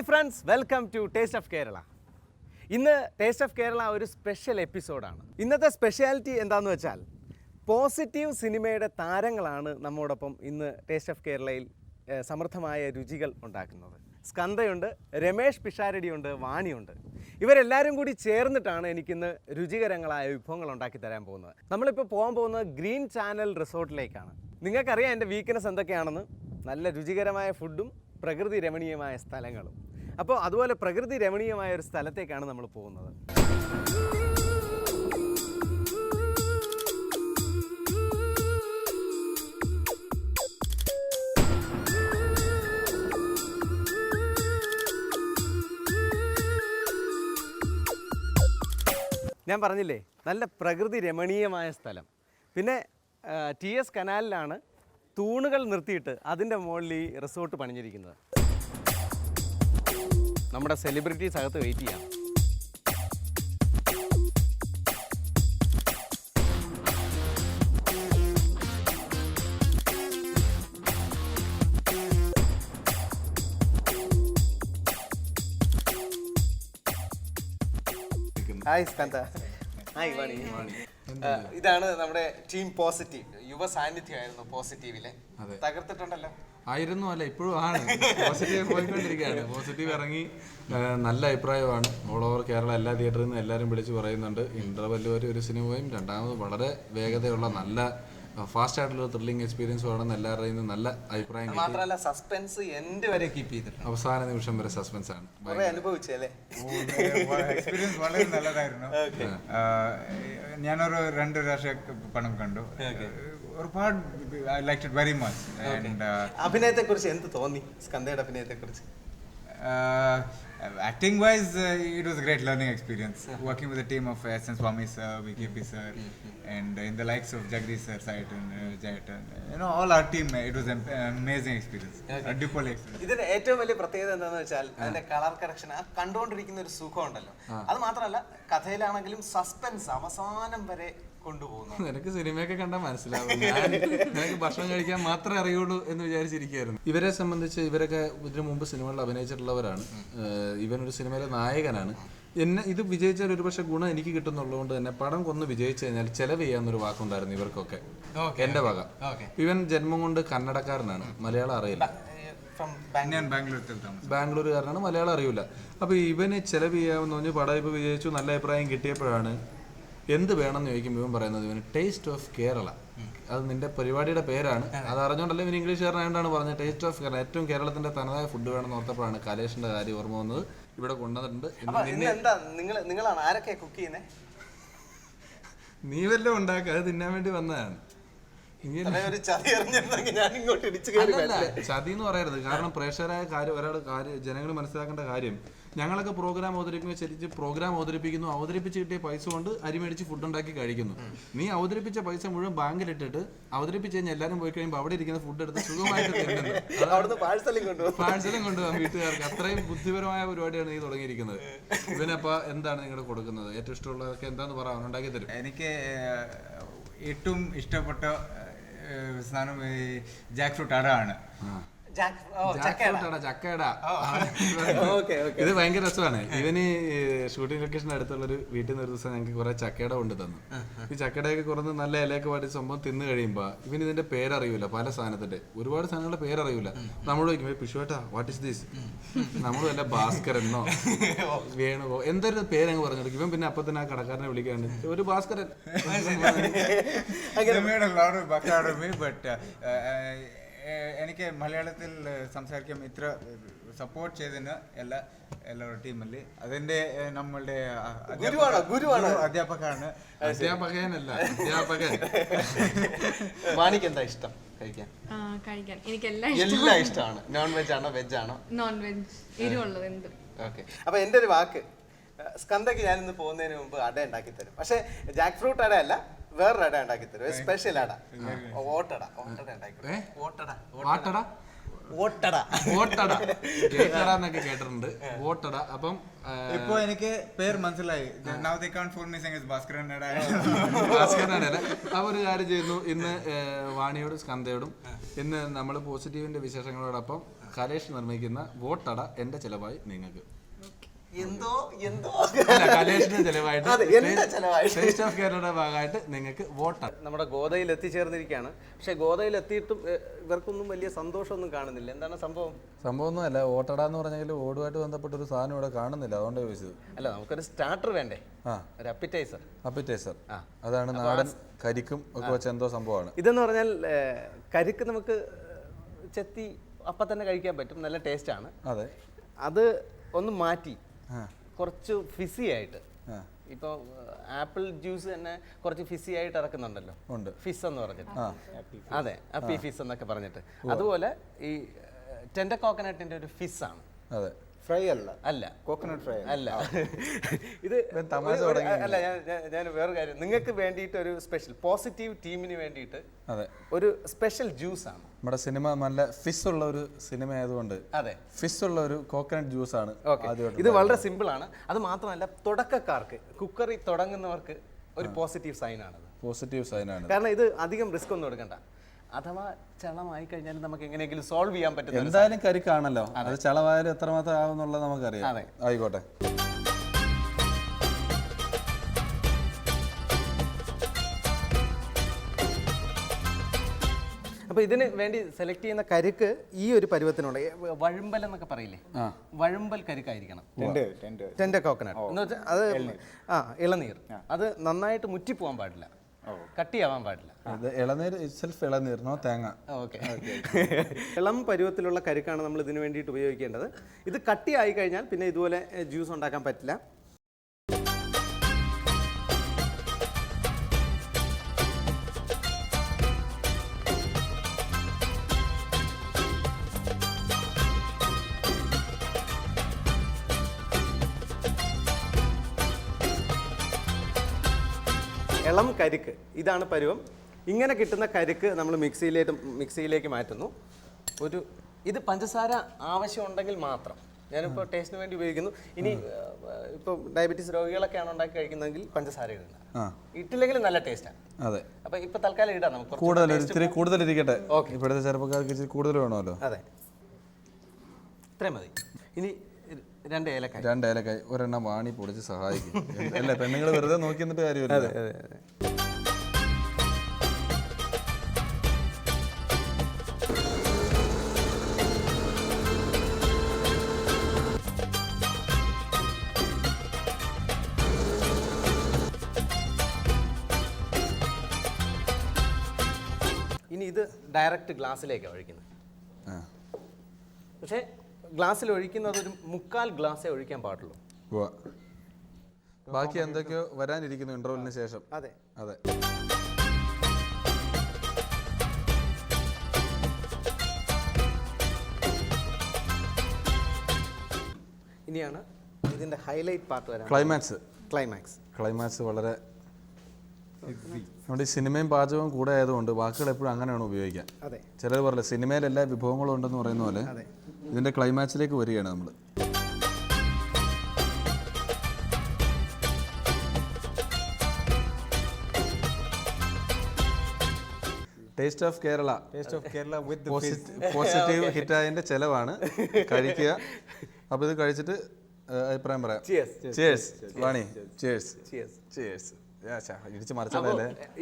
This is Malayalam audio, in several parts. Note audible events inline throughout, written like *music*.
Hi friends welcome to taste of Kerala. ഇന്ന് ടേസ്റ്റ് ഓഫ് കേരള ഒരു സ്പെഷ്യൽ എപ്പിസോഡാണ്. ഇന്നത്തെ സ്പെഷ്യാലിറ്റി എന്താണെന്ന് വെച്ചാൽ പോസിറ്റീവ് സിനിമയുടെ താരങ്ങളാണ് നമ്മോടൊപ്പം ഇന്ന് ടേസ്റ്റ് ഓഫ് കേരളയിൽ സമൃദ്ധമായ രുചികൾ ഉണ്ടാക്കുന്നത്. സ്കന്ദയുണ്ട് രമേഷ് പിഷാരടിയുണ്ട് വാണിയുണ്ട്. ഇവരെല്ലാവരും കൂടി ചേർന്നിട്ടാണ് എനിക്കിന്ന് രുചികരങ്ങളായ വിഭവങ്ങൾ ഉണ്ടാക്കി തരാൻ പോകുന്നത്. നമ്മളിപ്പോൾ പോകാൻ പോകുന്നത് ഗ്രീൻ ചാനൽ റിസോർട്ടിലേക്കാണ്. നിങ്ങൾക്കറിയാം എന്റെ വീക്ക്നെസ് എന്തൊക്കെയാണെന്ന്. നല്ല രുചികരമായ ഫുഡും പ്രകൃതി രമണീയമായ സ്ഥലങ്ങളും. അപ്പോൾ അതുപോലെ പ്രകൃതി രമണീയമായ ഒരു സ്ഥലത്തേക്കാണ് നമ്മൾ പോകുന്നത്. ഞാൻ പറഞ്ഞില്ലേ നല്ല പ്രകൃതി രമണീയമായ സ്ഥലം. പിന്നെ ടി എസ് കനാലിലാണ് തൂണുകൾ നിർത്തിയിട്ട് അതിന്റെ മുകളിൽ ഈ റിസോർട്ട് പണിഞ്ഞിരിക്കുന്നത്. നമ്മുടെ സെലിബ്രിറ്റീസ് അകത്ത് വെയിറ്റ് ചെയ്യാം. ഹായ് സ്കന്ദ ഹായ് വാണി ആ, ഇതാണ് നമ്മുടെ ടീം പോസിറ്റീവ് യുവ സാന്നിധ്യമായിരുന്നു പോസിറ്റീവിലെ. തകർത്തിട്ടുണ്ടല്ലോ. ആയിരുന്നു അല്ല ഇപ്പോഴും ആണ്. പോസിറ്റീവ് പോയിക്കൊണ്ടിരിക്കുകയാണ്. പോസിറ്റീവ് ഇറങ്ങി. നല്ല അഭിപ്രായമാണ്. ഓൾ ഓവർ കേരള എല്ലാ തിയേറ്ററിൽ നിന്ന് എല്ലാവരും വിളിച്ച് പറയുന്നുണ്ട്. ഇന്റർവെല്ല് വരെ ഒരു സിനിമയും രണ്ടാമത് വളരെ വേഗതയുള്ള നല്ല ഫാസ്റ്റ് ആയിട്ടുള്ള ത്രില്ലിംഗ് എക്സ്പീരിയൻസ് ആണെന്ന് എല്ലാവരുടെയും നല്ല അഭിപ്രായം മാത്രമല്ല സസ്പെൻസ് എൻഡ് വരെ കീപ്പ് ചെയ്തിട്ടുണ്ട്. അവസാന നിമിഷം വരെ സസ്പെൻസ് ആണ്. അനുഭവിച്ചല്ലേ എക്സ്പീരിയൻസ് വളരെ നല്ലതായിരുന്നു. ഞാനൊരു രണ്ട് പ്രാവശ്യം പണം കണ്ടു. ഒരുപാട് I like it very much അഭിനയത്തെ കുറിച്ച് എന്ത് തോന്നി സ്കന്ധയുടെ അഭിനയത്തെ കുറിച്ച് acting wise uh, it was a great learning experience working with a team of uh, SN Swami sir, VKP sir and uh, in the likes of Jagdish sir site and uh, uh, you know all our team uh, it was an amazing experience Okay. a dipole experience ഇതിന്റെ ഏറ്റവും വലിയ പ്രത്യേകത എന്താണെന്ന് വെച്ചാൽ അതിന്റെ കളർ കറക്ഷൻ ആ കണ്ടുകൊണ്ടിരിക്കുന്ന ഒരു സുഖം ഉണ്ടല്ലോ അത് മാത്രമല്ല കഥയിലാണെങ്കിലും സസ്പെൻസ് അവസാനം വരെ കൊണ്ടുപോകുന്നു. നിനക്ക് സിനിമയൊക്കെ കണ്ടാൽ മനസ്സിലാവും. ഞാൻ നിനക്ക് ഭക്ഷണം കഴിക്കാൻ മാത്രമേ അറിയുള്ളൂ എന്ന് വിചാരിച്ചിരിക്കുകയായിരുന്നു. ഇവരെ സംബന്ധിച്ച് ഇവരൊക്കെ ഇതിനു മുമ്പ് സിനിമകളിൽ അഭിനയിച്ചിട്ടുള്ളവരാണ്. ഇവൻ ഒരു സിനിമയിലെ നായകനാണ്. എന്നെ ഇത് വിജയിച്ചാൽ ഒരുപക്ഷെ ഗുണം എനിക്ക് കിട്ടുന്നുള്ളതുകൊണ്ട് തന്നെ പടം കൊന്ന് വിജയിച്ചു കഴിഞ്ഞാൽ ചെലവ് ചെയ്യാന്നൊരു വാക്കുണ്ടായിരുന്നു ഇവർക്കൊക്കെ. എന്റെ വക. ഇവൻ ജന്മം കൊണ്ട് കന്നഡക്കാരനാണ്. മലയാളം അറിയില്ല. ബാംഗ്ലൂരുകാരനാണ് മലയാളം അറിയില്ല അപ്പൊ ഇവന് ചെലവ് ചെയ്യാമെന്ന് പറഞ്ഞ് പടം ഇപ്പൊ വിജയിച്ചു നല്ല അഭിപ്രായം കിട്ടിയപ്പോഴാണ് എന്ത് വേണമെന്ന് ചോദിക്കുമ്പോൾ ഇവൻ പറയുന്നത് ഇവന് ടേസ്റ്റ് ഓഫ് കേരള അത് നിന്റെ പരിപാടിയുടെ പേരാണ്. അത്. അറിഞ്ഞുകൊണ്ടല്ലേ ഇവൻ ഇംഗ്ലീഷുകാരനായതുകൊണ്ടാണ് പറഞ്ഞത്. ടേസ്റ്റ് ഓഫ് കേരള ഏറ്റവും കേരളത്തിന്റെ തനതായ ഫുഡ് വേണമെന്ന് ഓർത്തപ്പോഴാണ് കലേഷിന്റെ കാര്യം ഓർമ്മ വന്നത്. ഇവിടെ കൊണ്ടുവന്നിട്ടുണ്ട്. നിങ്ങളാണ്? ആരൊക്കെ കുക്ക് ചെയ്യുന്നത് നീ വല്ലതും ഉണ്ടാക്കുക അത് തിന്നാൻ വേണ്ടി വന്നതാണ്. ചതി എന്ന് പറയരുത്. കാരണം പ്രേക്ഷകരായ കാര്യം ഒരാൾ കാര്യം ജനങ്ങൾ മനസ്സിലാക്കേണ്ട കാര്യം ഞങ്ങളൊക്കെ പ്രോഗ്രാം അവതരിപ്പിക്കുമ്പോൾ ശരിക്കും പ്രോഗ്രാം അവതരിപ്പിക്കുന്നു. അവതരിപ്പിച്ച് കിട്ടിയ പൈസ കൊണ്ട് അരി മേടിച്ച് ഫുഡ് ഉണ്ടാക്കി കഴിക്കുന്നു. നീ അവതരിപ്പിച്ച പൈസ മുഴുവൻ ബാങ്കിലിട്ടിട്ട് അവതരിപ്പിച്ച് കഴിഞ്ഞാൽ എല്ലാവരും പോയി കഴിയുമ്പോൾ അവിടെ ഇരിക്കുന്ന ഫുഡ് എടുത്ത് സുഖമായിട്ട് തിന്നുന്നു. *laughs* പാഴ്സലും കൊണ്ടുപോകും. വീട്ടുകാർക്ക്. അത്രയും ബുദ്ധിപരമായ പരിപാടിയാണ് നീ തുടങ്ങിയിരിക്കുന്നത്. ഇവനപ്പോ എന്താണ് നിങ്ങൾ കൊടുക്കുന്നത്? ഏറ്റവും ഇഷ്ടമുള്ളതൊക്കെ എന്താന്ന് പറയാൻ ഉണ്ടാക്കി തരും. എനിക്ക് ഏറ്റവും ഇഷ്ടപ്പെട്ട സാധനം ജാക്ക് ഫ്രൂട്ട് അടയാണ് ഓക്കെ ഓക്കെ *laughs* ഇത് ഭയങ്കര രസമാണ്. ഇവന് ഷൂട്ടിംഗ് ലൊക്കേഷൻ അടുത്തുള്ള ഒരു വീട്ടിൽ നിന്ന് ഒരു ദിവസം ഞങ്ങൾക്ക് കുറെ ചക്കയുടെ കൊണ്ട് തന്നു. ഈ ചക്കടയൊക്കെ കുറഞ്ഞ് നല്ല ഇലയൊക്കെ പാടി സംഭവം തിന്നു കഴിയുമ്പോ ഇവന് ഇതിന്റെ പേരറിയൂല പല സാധനത്തിന്റെ ഒരുപാട് സാധനങ്ങളുടെ പേരറിയൂല. നമ്മൾ ചോദിക്കും പിഷുവേട്ടാ വാട്ട് ഇസ് ദിസ് നമ്മൾ വല്ല ഭാസ്കരൻ എന്നോ *laughs* വേണുവോ എന്തൊരു പേരങ്ങ് പറഞ്ഞു ഇവൻ പിന്നെ അപ്പൊ തന്നെ ആ കടക്കാരനെ വിളിക്കാണ്ട് ഒരു ഭാസ്കരൻ. എനിക്ക് മലയാളത്തിൽ സംസാരിക്കാൻ ഇത്ര സപ്പോർട്ട് ചെയ്തതിന് എല്ലാ എല്ലാവരുടെ ടീമിൽ. അതിന്റെ നമ്മളുടെ ഗുരുവാണോ? ഗുരുവാണോ? ഗുരു അധ്യാപകനാണ്. അധ്യാപകനല്ല അധ്യാപകൻ. *laughs* മാണിക്ക് എന്താ ഇഷ്ടം കഴിക്കാൻ? ആ, കഴിക്കാൻ. എനിക്കെല്ലാം എല്ലാം ഇഷ്ടമാണ്. നോൺ വെജ് ആണോ വെജ് ആണോ? നോൺ വെജ് എരിവുള്ളത് എന്തും? ഓക്കെ. അപ്പൊ എന്റെ ഒരു വാക്ക് സ്കന്ദക്ക് ഞാനിന്ന് ഇന്ന് പോകുന്നതിന് മുമ്പ് അട ഉണ്ടാക്കി തരും പക്ഷെ ജാക്ക് ഫ്രൂട്ട് അട അല്ല വേറൊരു അട ഉണ്ടാക്കി തരും സ്പെഷ്യൽ അട. ഓട്ടട ഓട്ടട ഉണ്ടാക്കി? ഓട്ടട വാട്ടട ഓട്ടട വോട്ടട *laughs* കേട്ടട എന്നൊക്കെ കേട്ടിട്ടുണ്ട്. വോട്ടട. അപ്പം ഇപ്പൊ എനിക്ക് പേര് മനസ്സിലായി. Now they call for me sing Bhaskaran അപ്പൊ ഒരു കാര്യം ചെയ്യുന്നു. ഇന്ന് വാണിയോടും സ്കന്ധയോടും ഇന്ന് നമ്മൾ പോസിറ്റീവിന്റെ വിശേഷങ്ങളോടൊപ്പം കലേഷ് നിർമ്മിക്കുന്ന വോട്ടട എന്റെ ചെലവായി നിങ്ങൾക്ക്. എന്തോ എന്തോ. അല്ല കലേഷിന്റെ ചെലവായിട്ട് ഓഫ് കേരളയുടെ ഭാഗമായിട്ട് നിങ്ങൾക്ക് വോട്ടട നമ്മുടെ ഗോതയിൽ എത്തിച്ചേർന്നിരിക്കുകയാണ്. പക്ഷെ ഗോതയിൽ എത്തിയിട്ടും ഇവർക്കൊന്നും വലിയ സന്തോഷമൊന്നും കാണുന്നില്ല. എന്താണ് സംഭവം? സംഭവമൊന്നുമല്ല വോട്ടട എന്ന് പറഞ്ഞെങ്കിൽ ഓടുമായിട്ട് ബന്ധപ്പെട്ട ഒരു സാധനം ഇവിടെ കാണുന്നില്ല. അതുകൊണ്ട് ചോദിച്ചത്. അല്ല നമുക്കൊരു സ്റ്റാർട്ടർ വേണ്ടേ? ആ. ഒരു അപ്പിറ്റൈസർ അപ്പിറ്റൈസർ ആ. അതാണ് നാടൻ കരിക്കും ഒക്കെ വെച്ച എന്തോ സംഭവമാണ്. ഇതെന്ന് പറഞ്ഞാൽ കരിക്ക് നമുക്ക് ചെത്തി അപ്പം തന്നെ കഴിക്കാൻ പറ്റും. നല്ല ടേസ്റ്റ് ആണ്. അതെ. അത് ഒന്ന് മാറ്റി. കുറച്ച് ഫിസി ആയിട്ട്. ഇപ്പൊ ഇപ്പോൾ ആപ്പിൾ ജ്യൂസ് തന്നെ കുറച്ച് ഫിസി ആയിട്ട് ഇറക്കുന്നുണ്ടല്ലോ. ഉണ്ട്. ഫിസ് എന്ന് പറഞ്ഞിട്ട്. അതെ അപ്പി ഫിസ് എന്നൊക്കെ പറഞ്ഞിട്ട്. അതുപോലെ ഈ ടെൻഡർ കോക്കനട്ടിന്റെ ഒരു ഫിസ് ആണ്. അതെ. Fry അല്ല. അല്ല. കോക്കനട്ട് ഫ്രൈ അല്ല. *laughs* ഇത് തമാശ. അല്ല ഞാൻ വേറെ കാര്യം. നിങ്ങൾക്ക് വേണ്ടിയിട്ട് ഒരു സ്പെഷ്യൽ പോസിറ്റീവ് ടീമിന് വേണ്ടിയിട്ട് അതെ. ഒരു സ്പെഷ്യൽ ജ്യൂസ് ആണ്. നമ്മുടെ സിനിമ നല്ല ഫിസ് ഉള്ള ഒരു സിനിമ ആയതുകൊണ്ട് അതെ. ഫിസ് ഉള്ള ഒരു കോക്കനട്ട് ജ്യൂസ് ആണ് ഓക്കെ ഇത് വളരെ സിമ്പിൾ ആണ്. അത് മാത്രമല്ല തുടക്കക്കാർക്ക് കുക്കറി തുടങ്ങുന്നവർക്ക് ഒരു പോസിറ്റീവ് സൈൻ ആണ് പോസിറ്റീവ് സൈൻ ആണ്. കാരണം ഇത് അധികം റിസ്ക് ഒന്നും എടുക്കണ്ട. അഥവാ ചളമായി കഴിഞ്ഞാൽ നമുക്ക് എങ്ങനെയെങ്കിലും സോൾവ് ചെയ്യാൻ പറ്റും എന്തായാലും കരിക്കാണല്ലോ. അത്. ചളവായാലും എത്രമാത്രം ആവുന്നുള്ളത് നമുക്കറിയാം. അതെ. ആയിക്കോട്ടെ. അപ്പൊ ഇതിന് വേണ്ടി സെലക്ട് ചെയ്യുന്ന കരുക്ക് ഈ ഒരു പരുവത്തിനുണ്ട്. വഴുമ്പൽ എന്നൊക്കെ പറയില്ലേ. വഴുമ്പൽ കരുക്കായിരിക്കണം. Tender coconut. എന്ന് വെച്ചാൽ അത് ആ ഇളനീർ. അത് നന്നായിട്ട് മുറ്റിപ്പോവാൻ പാടില്ല. കട്ടിയാവാൻ പാടില്ല. ഇത് ഇളനീർ സെൽഫ് തേങ്ങ. ഓക്കെ. *laughs* ഇളം പരുവത്തിലുള്ള കരുക്കാണ് നമ്മൾ ഇതിന് വേണ്ടിയിട്ട് ഉപയോഗിക്കേണ്ടത്. ഇത് കട്ടിയായി കഴിഞ്ഞാൽ പിന്നെ ഇതുപോലെ ജ്യൂസ് ഉണ്ടാക്കാൻ പറ്റില്ല. ഇളം കരിക്ക്. ഇതാണ് പരുവം. ഇങ്ങനെ കിട്ടുന്ന കരിക്ക് നമ്മൾ മിക്സിയിലേക്ക് മിക്സിയിലേക്ക് മാറ്റുന്നു. ഒരു ഇത് പഞ്ചസാര ആവശ്യമുണ്ടെങ്കിൽ മാത്രം. ഞാനിപ്പോൾ ടേസ്റ്റിന് വേണ്ടി ഉപയോഗിക്കുന്നു. ഇനി ഇപ്പോൾ ഡയബറ്റീസ് രോഗികളൊക്കെയാണ് ഉണ്ടാക്കി കഴിക്കുന്നതെങ്കിൽ പഞ്ചസാര ഇടുന്നത് ആ. ഇട്ടില്ലെങ്കിൽ നല്ല ടേസ്റ്റാണ് അതെ. അപ്പൊ ഇപ്പൊ തൽക്കാലം ഇടാം നമുക്ക് കൂടുതൽ ഇത്തിരി കൂടുതൽ ഇരിക്കട്ടെ. ഓക്കെ. ഇപ്പോഴത്തെ ചെറുപ്പക്കാർക്ക് ഇച്ചിരി കൂടുതൽ വേണമല്ലോ. അതെ. ഇത്രയും മതി. ഇനി രണ്ട് ഏലക്കായ. രണ്ട് ഏലക്കായി. ഒരെണ്ണം വാണി പൊടിച്ച് സഹായിക്കും. അല്ല പെണ്ണുങ്ങൾ വെറുതെ നോക്കി നിന്നിട്ട് കാര്യമില്ല ഇനി ഇത് ഡയറക്റ്റ് ഗ്ലാസ്സിലേക്കാണ് ഒഴിക്കുന്നത്. പക്ഷേ ഗ്ലാസ്സിൽ ഒഴിക്കുന്നത് ഒരു മുക്കാൽ ഗ്ലാസ്സേ ഒഴിക്കാൻ പാടുള്ളൂ. ബാക്കി എന്തൊക്കെയോ വരാനിരിക്കുന്നു ഇന്റർവെല്ലിന് ശേഷം. അതെ. അതെ. ഇനിയാണ് ഇതിന്റെ ഹൈലൈറ്റ് പാർട്ട് വരാൻ ക്ലൈമാക്സ് ക്ലൈമാക്സ് ക്ലൈമാക്സ് വളരെ നമ്മുടെ ഈ സിനിമയും പാചകവും കൂടെ ആയതുകൊണ്ട് വാക്കുകൾ എപ്പോഴും അങ്ങനെയാണ് ഉപയോഗിക്കാൻ. അതെ. ചിലർ പറയില്ല സിനിമയിൽ എല്ലാ വിഭവങ്ങളും ഉണ്ടെന്ന് പറയുന്ന പോലെ ഇതിന്റെ ക്ലൈമാക്സിലേക്ക് വരികയാണ് നമ്മൾ. Taste of Kerala taste of Kerala with. Positive ഹിറ്റായതിന്റെ ചെലവാണ്. കഴിക്കുക. അപ്പൊ ഇത് കഴിച്ചിട്ട് അഭിപ്രായം പറയാം. Cheers. Cheers Vani. Cheers Cheers. Cheers ഇടിച്ച്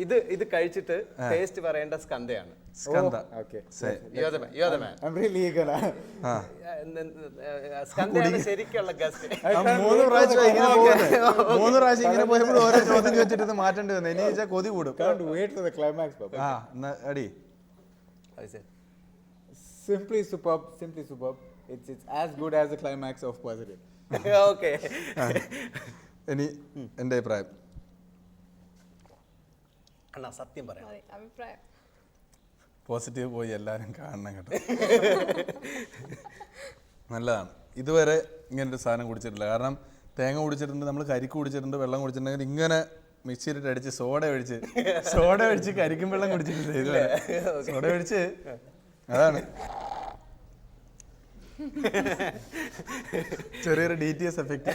ഇത് ഇത് കഴിച്ചിട്ട് ടേസ്റ്റ് പറയേണ്ട സ്കന്ധയാണ്. സ്കന്ദ Okay. സേ യോധമൻ യോധമൻ I'm really eager. huh? ആ. സ്കന്ധയാണ് ശരിക്കുള്ള ഗസ്റ്റ് ആ, മൂന്ന് പ്രാവശ്യം ഇങ്ങനെ പോകുന്നത്. മൂന്ന് പ്രാവശ്യം ഇങ്ങനെ പോയപ്പോൾ ഓരോ ചോദ്യം ചോദിച്ചിട്ട് ഇത് മാറ്റേണ്ടി വന്നു. ഇനി വെച്ചാൽ കൊതി കൂടും. Can't wait for the climax, Papa. ആ എന്നാ അടി. Simply superb, simply superb. It's, it's as good as the climax of Positive. Okay *laughs* ഇനി എന്റെ അഭിപ്രായം. അണ്ണാ സത്യം പറയാം. അതെ അഭിപ്രായം. പോസിറ്റീവ് പോയി എല്ലാവരും കാണണം കേട്ടോ. നല്ലതാണ്. ഇതുവരെ ഇങ്ങനൊരു സാധനം കുടിച്ചിട്ടില്ല. കാരണം തേങ്ങ കുടിച്ചിട്ടുണ്ട് നമ്മൾ കരിക്ക് കുടിച്ചിട്ടുണ്ട് വെള്ളം കുടിച്ചിട്ടുണ്ടെങ്കിൽ ഇങ്ങനെ മിക്സിയിലിട്ട് അടിച്ച് സോഡ ഒഴിച്ച് സോഡ ഒഴിച്ച് കരിക്കും വെള്ളം കുടിച്ചിട്ടില്ല ഇതുവരെ? സോഡ ഒഴിച്ച്? അതാണ്. *laughs* ചെറിയൊരു ഡി ടി എസ് എഫക്റ്റ്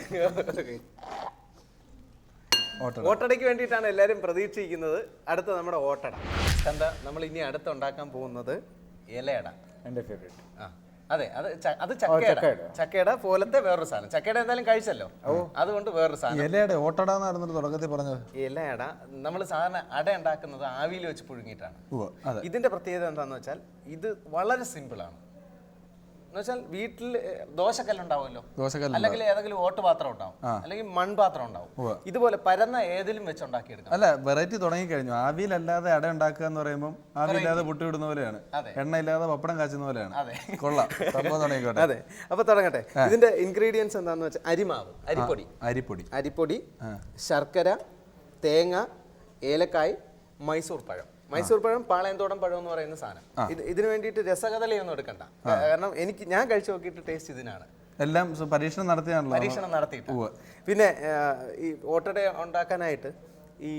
ഓട്ടടയ്ക്ക് വേണ്ടിയിട്ടാണ് എല്ലാവരും പ്രതീക്ഷിക്കുന്നത്. അടുത്ത നമ്മുടെ ഓട്ടട എന്താ നമ്മൾ ഇനി അടുത്ത് ഉണ്ടാക്കാൻ പോകുന്നത് ഇലയട. എന്റെ ഫേവറേറ്റ്. ആ അതെ അത് ച- അത് ചക്കയട. ചക്കയട. പോലത്തെ വേറൊരു സാധനം. ചക്കയട എന്തായാലും കഴിച്ചല്ലോ. അതുകൊണ്ട് വേറൊരു സാധനം. ഇലയുടെ ഓട്ടടാന്നായിരുന്നു തുടക്കത്തിൽ പറഞ്ഞത്. ഇലയട നമ്മൾ സാധാരണ അട ഉണ്ടാക്കുന്നത് ആവിയിൽ വെച്ച് പുഴുങ്ങിയിട്ടാണ്. ഉവ്വ്, അതെ. ഇതിന്റെ പ്രത്യേകത എന്താണെന്ന് വെച്ചാൽ ഇത് വളരെ സിമ്പിൾ ആണ് എന്ന് വെച്ചാൽ വീട്ടിൽ ദോശക്കല്ലുണ്ടാവുമല്ലോ. ദോശക്കല്ല് അല്ലെങ്കിൽ ഏതെങ്കിലും ഓട്ട് പാത്രം ഉണ്ടാവും. അല്ലെങ്കിൽ മൺപാത്രം ഉണ്ടാവും. ഇതുപോലെ പരന്ന ഏതിലും വെച്ച് ഉണ്ടാക്കിയെടുക്കാം അല്ല വെറൈറ്റി തുടങ്ങി കഴിഞ്ഞു ആവിയിലല്ലാതെ അട ഉണ്ടാക്കുക എന്ന് പറയുമ്പോൾ ആവിയില്ലാതെ പൊട്ടി വിടുന്ന പോലെയാണ്. എണ്ണ ഇല്ലാതെ പപ്പടം കാച്ചുന്ന പോലെയാണ്. കൊള്ളാം. സംഭവം തുടങ്ങിക്കോട്ടെ. അതെ. അപ്പൊ തുടങ്ങട്ടെ. ഇതിന്റെ ഇൻഗ്രീഡിയൻസ് എന്താണെന്ന് വെച്ചാൽ അരിമാവ് അരിപ്പൊടി. അരിപ്പൊടി. അരിപ്പൊടി ശർക്കര തേങ്ങ ഏലക്കായ് മൈസൂർ പഴം. മൈസൂർ പഴം പാളയന്തോടം പഴം എന്ന് പറയുന്ന സാധനം. ഇത് ഇതിന് വേണ്ടിയിട്ട് രസകഥലയൊന്നും എടുക്കണ്ട. കാരണം എനിക്ക് ഞാൻ കഴിച്ചു നോക്കിയിട്ട് ടേസ്റ്റ് ഇതിനാണ്. എല്ലാം പരീക്ഷണം നടത്തിയാണല്ലോ? പരീക്ഷണം നടത്തിയിട്ട് പിന്നെ ഈ ഓട്ടട ഉണ്ടാക്കാനായിട്ട് ഈ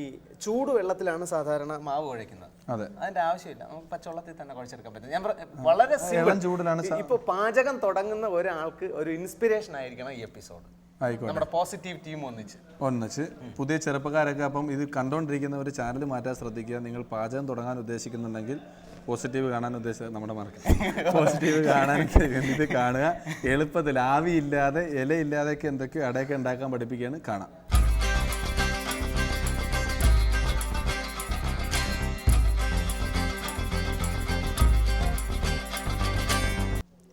ചൂട് വെള്ളത്തിലാണ് സാധാരണ മാവ് കുഴയ്ക്കുന്നത്. അതെ. അതിന്റെ ആവശ്യമില്ല. നമുക്ക് പച്ചവെള്ളത്തിൽ തന്നെ കുഴച്ചെടുക്കാൻ പറ്റും. ഞാൻ വളരെ സിമ്പിൾ ചൂടിലാണ് ഇപ്പൊ പാചകം തുടങ്ങുന്ന ഒരാൾക്ക് ഒരു ഇൻസ്പിറേഷൻ ആയിരിക്കണം ഈ എപ്പിസോഡ് നമ്മുടെ പോസിറ്റീവ് ടീം ഒന്നിച്ച്. ഒന്നിച്ച്. പുതിയ ചെറുപ്പക്കാരൊക്കെ അപ്പം ഇത് കണ്ടുകൊണ്ടിരിക്കുന്ന ഒരു ചാനൽ മാറ്റാൻ ശ്രദ്ധിക്കുക. നിങ്ങൾ പാചകം തുടങ്ങാൻ ഉദ്ദേശിക്കുന്നുണ്ടെങ്കിൽ പോസിറ്റീവ് കാണാൻ ഉദ്ദേശിച്ച നമ്മുടെ മാർക്ക് പോസിറ്റീവ് *laughs* കാണാൻ ഇത് കാണുക. എളുപ്പത്തിൽ ആവിയില്ലാതെ ഇലയില്ലാതെയൊക്കെ എന്തൊക്കെയോ അടയൊക്കെ ഉണ്ടാക്കാൻ പഠിപ്പിക്കുകയാണ് കാണാം.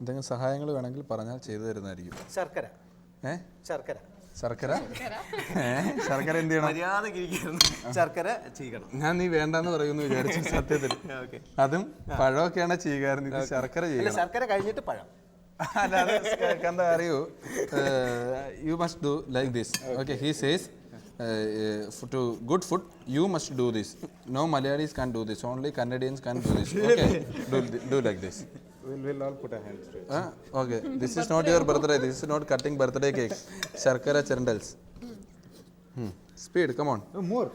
എന്തെങ്കിലും സഹായങ്ങൾ വേണമെങ്കിൽ പറഞ്ഞാൽ ചെയ്തു തരുന്നതായിരിക്കും. ശർക്കര. ഏ? ശർക്കര. ശർക്കര? ശർക്കര. എന്ത് ചെയ്യണം? ശർക്കര ചീകണം ഞാൻ നീ വേണ്ടെന്ന് പറയുന്നു വിചാരിച്ചു സത്യത്തിൽ. *laughs* ഓക്കെ. അതും പഴമൊക്കെയാണ് ചീകാരൻ ഇത് ശർക്കര ചെയ്യണം. ശർക്കര കഴിഞ്ഞിട്ട് പഴം. അല്ലാതെ അറിയൂ. You must do like this okay. He says to good food you must do this no Malayalis can do this only Canadians can do this okay do like this We'll, we'll all put our hands to it. Okay this is not your birthday this is not cutting birthday cake ശർക്കര ചെരണ്ടൽസ് speed come on No, more.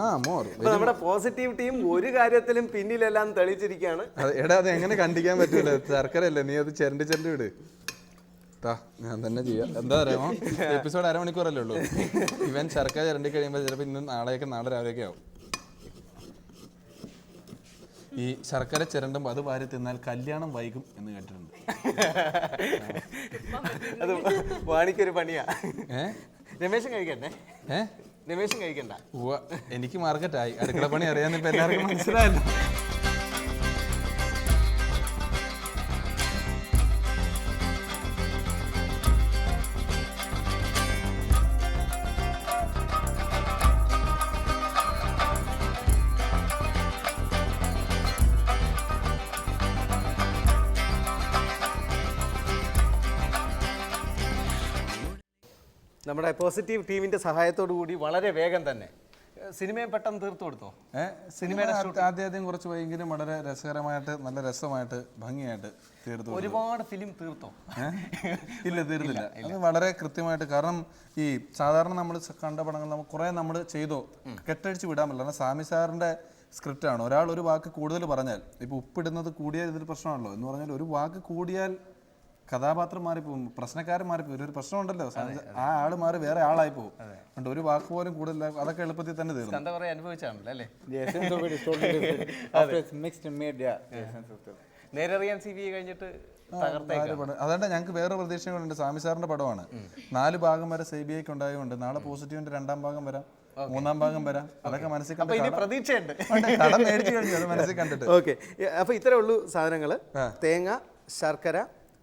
ആ മോർ അപ്പൊ നമ്മുടെ പോസിറ്റീവ് ടീം ഒരു കാര്യത്തിലും പിന്നിലെല്ലാം തെളിയിച്ചിരിക്കുകയാണ് അത് എടാ അത് എങ്ങനെ കണ്ടിക്കാൻ പറ്റൂല. ശർക്കരയല്ലേ നീ അത് ചെരണ്ടി ചെരണ്ടി വിട്. താ ഞാൻ തന്നെ ചെയ്യാം. എന്താ അറിയാമോ എപ്പിസോഡ് *laughs* അരമണിക്കൂറല്ലേ ഉള്ളൂ. ഇവൻ ശർക്കര ചിരണ്ടി കഴിയുമ്പോൾ ചിലപ്പോൾ ഇന്ന് നാളെയൊക്കെ നാളെ രാവിലെയൊക്കെ ആവും. ഈ ശർക്കര ചിരണ്ടുമ്പോൾ അത് വാരി തിന്നാൽ കല്യാണം വൈകും എന്ന് കേട്ടിട്ടുണ്ട്. അത് വാണിക്കൊരു പണിയാ. ഏ? രമേശൻ കഴിക്കണ്ടേ? ഏ? രമേശൻ കഴിക്കണ്ട. എനിക്ക് മാർക്കറ്റായി അടുക്കള പണി അറിയാന്ന് ഇപ്പൊ എല്ലാവർക്കും മനസ്സിലായല്ലോ. നമ്മുടെ പോസിറ്റീവ് ടീമിന്റെ സഹായത്തോടു കൂടി വളരെ വേഗം തന്നെ. സിനിമയെ പെട്ടെന്ന് തീർത്തു കൊടുത്തോ? സിനിമയുടെ ആദ്യം ആദ്യം കുറച്ച് വൈകിയും വളരെ രസകരമായിട്ട് നല്ല രസമായിട്ട് ഭംഗിയായിട്ട് തീർത്തു ഒരുപാട് ഫിലിം തീർത്തോ? ഇല്ല തീർന്നില്ല. അത് വളരെ കൃത്യമായിട്ട് കാരണം ഈ സാധാരണ നമ്മൾ കണ്ട പടങ്ങൾ നമ്മൾ കുറെ നമ്മൾ ചെയ്തോ? കെട്ടഴിച്ച് വിടാൻ പറ്റില്ല. കാരണം സാമി സാറിന്റെ സ്ക്രിപ്റ്റ് ആണ്. ഒരാൾ ഒരു വാക്ക് കൂടുതൽ പറഞ്ഞാൽ ഇപ്പൊ ഉപ്പിടുന്നത് കൂടിയാൽ ഇതൊരു പ്രശ്നമാണല്ലോ എന്ന് പറഞ്ഞാൽ ഒരു വാക്ക് കൂടിയാൽ കഥാപാത്രം മാറിപ്പോകും പ്രശ്നക്കാരൻ മാറിപ്പോകും ഒരു പ്രശ്നമുണ്ടല്ലോ. ആ ആൾ മാറി വേറെ ആളായി പോകും അതുകൊണ്ട് ഒരു വാക്ക് പോലും കൂടുതൽ അതൊക്കെ എളുപ്പത്തിൽ തന്നെ തീർന്നു. എന്താ പറയാ അനുഭവിച്ചാണല്ലോ അല്ലേ. നേരറിയാൻ സി ബി കഴിഞ്ഞിട്ട് അതുകൊണ്ട് ഞങ്ങൾക്ക് വേറെ പ്രതീക്ഷകളുണ്ട്. സ്വാമി സാറിന്റെ പടമാണ്. നാല് ഭാഗം വരെ സി ബി ഐക്ക് ഉണ്ടായതുകൊണ്ട് നാളെ പോസിറ്റീവിന്റെ രണ്ടാം ഭാഗം വരാം. മൂന്നാം ഭാഗം വരാം. അതൊക്കെ മനസ്സിൽ പ്രതീക്ഷയുണ്ട്. കടം മേടിച്ചു കഴിഞ്ഞു. അത് മനസ്സിൽ കണ്ടിട്ട്. *laughs* ഓക്കെ. അപ്പൊ ഇത്രേ ഉള്ളൂ സാധനങ്ങൾ തേങ്ങ ശർക്കര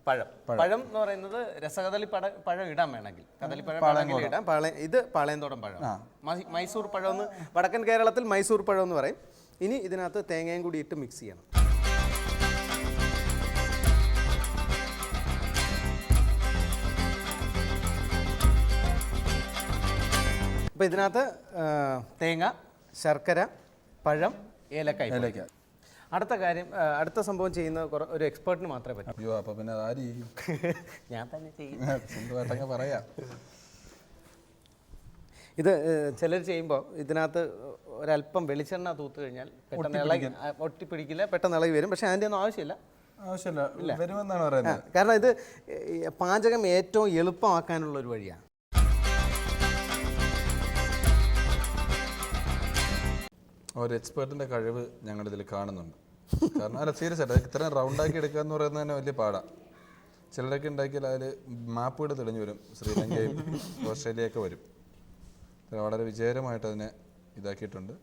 പഴം. പഴം. എന്ന് പറയുന്നത് രസകദളി പഴ പഴം ഇടാൻ വേണമെങ്കിൽ. കദളിപ്പഴം വേണമെങ്കിൽ ഇടാം. പാളയ ഇത് പാളയന്തോടം പഴം. മൈസൂർ പഴം എന്ന് വടക്കൻ കേരളത്തിൽ മൈസൂർ പഴം എന്ന് പറയും. ഇനി ഇതിനകത്ത് തേങ്ങയും കൂടി ഇട്ട് മിക്സ് ചെയ്യണം. അപ്പോൾ ഇതിനകത്ത് തേങ്ങ ശർക്കര പഴം ഏലക്കായ പൊടി. അടുത്ത കാര്യം അടുത്ത സംഭവം ചെയ്യുന്ന ഒരു എക്സ്പേർട്ടിന് മാത്രമേ പറ്റൂ. അയ്യോ അപ്പൊ പിന്നെ ആര് ചെയ്യും? *laughs* ഞാൻ തന്നെ ചെയ്യും. സ്വന്തമായിട്ടങ്ങ് പറയാം. ഇത് ചിലർ ചെയ്യുമ്പോൾ ഇതിനകത്ത് ഒരല്പം വെളിച്ചെണ്ണ തൂത്ത് കഴിഞ്ഞാൽ പെട്ടെന്ന് ഇളകി ഒട്ടിപ്പിടിക്കില്ല പെട്ടെന്ന് ഇളകി വരും. പക്ഷേ അതിന്റെ ഒന്നും ആവശ്യമില്ല. ആവശ്യമില്ല വരുമെന്നാണ് പറയുന്നത്. കാരണം ഇത് പാചകം ഏറ്റവും എളുപ്പമാക്കാനുള്ള ഒരു വഴിയാണ് ഒരു എക്സ്പേർട്ടിന്റെ കഴിവ് ഞങ്ങൾ ഇതിൽ കാണുന്നുണ്ട്. കാരണം അല്ല സീരിയസ് ആയിട്ട് ഇത്രയും റൗണ്ട് ആക്കി എടുക്കുക എന്ന് പറയുന്നത് തന്നെ വലിയ പാടാ. ചിലരൊക്കെ ഉണ്ടാക്കിയാൽ അതിൽ മാപ്പുകൾ തെളിഞ്ഞു വരും. ശ്രീലങ്കയും ഓസ്ട്രേലിയയൊക്കെ വരും. വളരെ വിജയകരമായിട്ട് അതിനെ ഇതാക്കിയിട്ടുണ്ട്.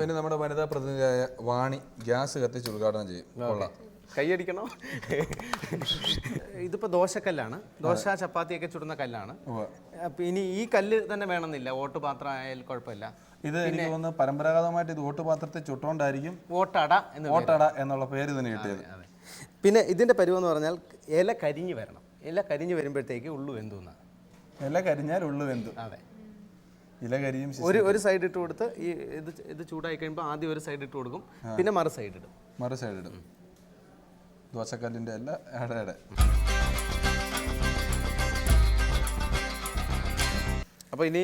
പിന്നെ നമ്മുടെ വനിതാ പ്രതിനിധിയായ വാണി ഗ്യാസ് കത്തിച്ച് ഉദ്ഘാടനം ചെയ്യും. കൊള്ളാം. കൈയടിക്കണോ? ഇതിപ്പോ ദോശക്കല്ലാണ്. ദോശ ചപ്പാത്തിയൊക്കെ ചുടുന്ന കല്ലാണ്. അപ്പൊ ഇനി ഈ കല്ല് തന്നെ വേണമെന്നില്ല. ഓട്ടുപാത്രം ആയാലും കുഴപ്പമില്ല. ഇത് എനിക്ക് തോന്നുന്നു പരമ്പരാഗതമായിട്ട് ഇത് ഓട്ടുപാത്രത്തിൽ ചുട്ടുകൊണ്ടായിരിക്കും ഓട്ടട എന്ന് വോട്ടട ഓട്ടട എന്നുള്ള പേര് ഇതിന് കിട്ടിയത്. പിന്നെ ഇതിന്റെ പരുവെന്ന് പറഞ്ഞാൽ ഇല കരിഞ്ഞു വരണം. ഇല കരിഞ്ഞു വരുമ്പോഴത്തേക്ക് ഉള്ളു എന്തോന്ന ഇല കരിഞ്ഞാൽ ഉള്ളു വെന്തു. അതെ. ഇല കരിയും ഒരു ഒരു സൈഡ് ഇട്ട് കൊടുത്ത് ഈ ഇത് ഇത് ചൂടായി കഴിയുമ്പോൾ ആദ്യം ഒരു സൈഡ് ഇട്ട് കൊടുക്കും. പിന്നെ മറു സൈഡ് ഇടും. മറു സൈഡ് ഇടും. ദോശക്കല്ലിന്റെ അല്ല എടയുടെ അപ്പോൾ ഇനി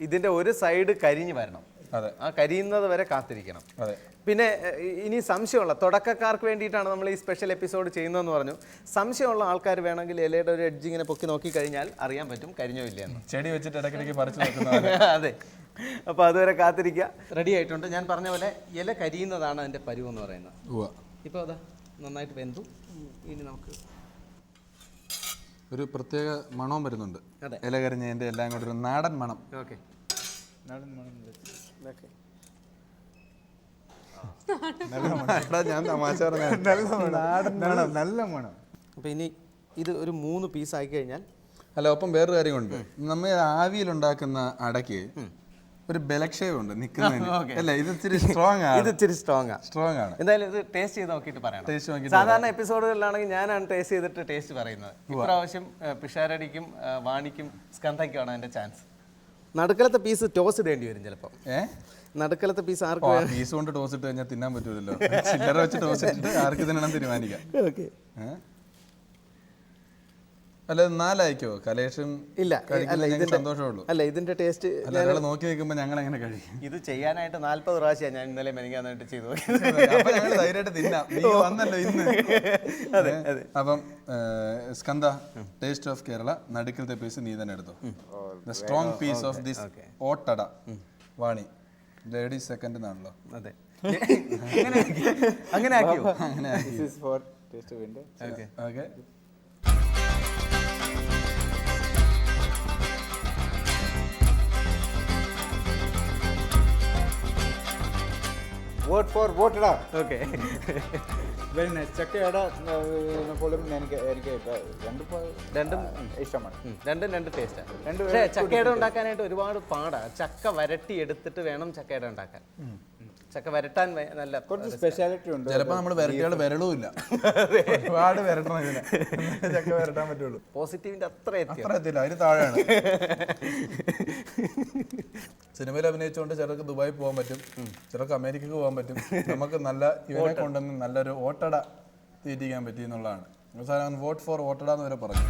ഇതിന്റെ ഒരു സൈഡ് കരിഞ്ഞ് വരണം. അതെ. ആ കരിയുന്നത് വരെ കാത്തിരിക്കണം. അതെ. പിന്നെ ഇനി സംശയമുള്ള തുടക്കക്കാർക്ക് വേണ്ടിയിട്ടാണ് നമ്മൾ ഈ സ്പെഷ്യൽ എപ്പിസോഡ് ചെയ്യുന്നതെന്ന് പറഞ്ഞു. സംശയമുള്ള ആൾക്കാർ വേണമെങ്കിൽ ഇലയുടെ ഒരു എഡ്ജ് ഇങ്ങനെ പൊക്കി നോക്കി കഴിഞ്ഞാൽ അറിയാൻ പറ്റും കരിഞ്ഞോ ഇല്ലയെന്ന് ചെടി വെച്ചിട്ട് ഇടയ്ക്കിടയ്ക്ക് പറിച്ചു നോക്കുന്ന *laughs* അതെ. അപ്പോൾ അതുവരെ കാത്തിരിക്കുക. റെഡി ആയിട്ടുണ്ട്. ഞാൻ പറഞ്ഞ പോലെ ഇല കരിയുന്നതാണ് അതിന്റെ പരിവെന്ന് എന്ന് പറയുന്നത്. ഇപ്പോൾ അതാ. നന്നായിട്ട് വെന്തു. ഇനി നമുക്ക് ഒരു പ്രത്യേക മണവും വരുന്നുണ്ട്. ഇലകരിഞ്ഞതിന്റെ ഇല കരിഞ്ഞതിന്റെ എല്ലാം കൂടി ഒരു നാടൻ മണം. ഓക്കെ. ഞാൻ തമാശ *laughs* നാടൻ മണം. നല്ല മണം. അപ്പോൾ ഇനി ഇത് ഒരു മൂന്ന് പീസ് ആക്കി കഴിഞ്ഞാൽ അല്ല ഒപ്പം വേറൊരു കാര്യമുണ്ട് നമ്മൾ ആവിയിലുണ്ടാക്കുന്ന അടയ്ക്ക് ഒരു ബലക്ഷയമുണ്ട് നിൽക്കുന്നതിന്. *laughs* അല്ല? ഇത് ഇച്ചിരി സ്ട്രോങ് ഇത് ആണ് ഇച്ചിരി സ്ട്രോങ് ആണ് സ്ട്രോങ് ആണ്. എന്തായാലും ഇത് ടേസ്റ്റ് ചെയ്ത് നോക്കിയിട്ട് പറയണം. ടേസ്റ്റ് നോക്കി സാധാരണ എപ്പിസോഡുകളിലാണെങ്കിൽ ഞാനാണ് ടേസ്റ്റ് ചെയ്തിട്ട് ടേസ്റ്റ് പറയുന്നത്. ഇപ്രാവശ്യം ഏഹ്, പിഷാരടിക്കും ഏഹ്, വാണിക്കും സ്കന്ധയ്ക്കുമാണ് അതിന്റെ ചാൻസ് നടുക്കലത്തെ പീസ് ടോസ് ഇടേണ്ടി വരും ചിലപ്പോൾ ഏ? നടുക്കലത്തെ പീസ് ആർക്കും ആ പീസ് കൊണ്ട് ടോസ് ഇട്ട് കഴിഞ്ഞാൽ തിന്നാൻ പറ്റൂലല്ലോ. ചില്ലറ വെച്ച് ടോസ് ഇട്ടിട്ട് ആർക്ക് തിന്നണം തീരുമാനിക്കാം. ഓക്കെ? അല്ല നാലായിക്കോ? കലേഷും ഇല്ല അല്ല ഇതിന്റെ സന്തോഷമുള്ളൂ. അല്ല ഇതിന്റെ ടേസ്റ്റ് അല്ല ഒരാൾ നോക്കി നിൽക്കുമ്പോൾ ഞങ്ങൾ എങ്ങനെ കഴിക്കും? ഇത് ചെയ്യാനായിട്ട് നാല്പത് പ്രാവശ്യം ഞാൻ ഇന്നലെ മെനിക്കാനായിട്ട് ചെയ്തു ധൈര്യമായിട്ട് തിന്നാം. നീ വന്നല്ലോ ഇന്ന്. അതെ അതെ. അപ്പം സ്കന്ദ ടേസ്റ്റ് ഓഫ് കേരള നടുക്കലത്തെ പീസ് നീ തന്നെ എടുത്തോ? The strong piece of this ഓട്ടട. വാണി ലേഡീസ് സെക്കൻഡ് എന്നാണല്ലോ. അതെ. അങ്ങനെ ആക്കി- അങ്ങനെ ആക്കിയോ അങ്ങനെ ആക്കി for taste okay okay for out. Okay Very nice. ചക്കയുടെ പോലും എനിക്ക് എനിക്ക് രണ്ടും രണ്ട് ഇഷ്ടമാണ്. രണ്ടും രണ്ട് ടേസ്റ്റാണ് രണ്ടും ചക്കയുടെ ഉണ്ടാക്കാനായിട്ട് ഒരുപാട് പാടാ. ചക്ക വരട്ടി എടുത്തിട്ട് വേണം ചക്കയുടെ ഉണ്ടാക്കാൻ. ചക്ക വരട്ടാൻ നല്ല കുറച്ച് സ്പെഷ്യാലിറ്റി ഉണ്ട്. ചിലപ്പോൾ നമ്മൾ വിരട്ടിയാൾ വിരളും ഇല്ല. ഒരുപാട് വിരട്ടണം ഇതിനെ. ചക്ക വരട്ടാൻ പറ്റുള്ളൂ. പോസിറ്റീവിന്റെ അത്ര അത്ര എത്തില്ല അതിന് താഴെയാണ്. സിനിമയിൽ അഭിനയിച്ചുകൊണ്ട് ചിലർക്ക് ദുബായി പോകാൻ പറ്റും. ചിലർക്ക് അമേരിക്കക്ക് പോകാൻ പറ്റും. നമുക്ക് നല്ല ഇവരെ കൊണ്ടുവന്ന് നല്ലൊരു ഓട്ടട തീറ്റിക്കാൻ പറ്റി എന്നുള്ളതാണ്. അവസാനം വോട്ട് ഫോർ ഓട്ടട എന്ന് വരെ പറഞ്ഞു.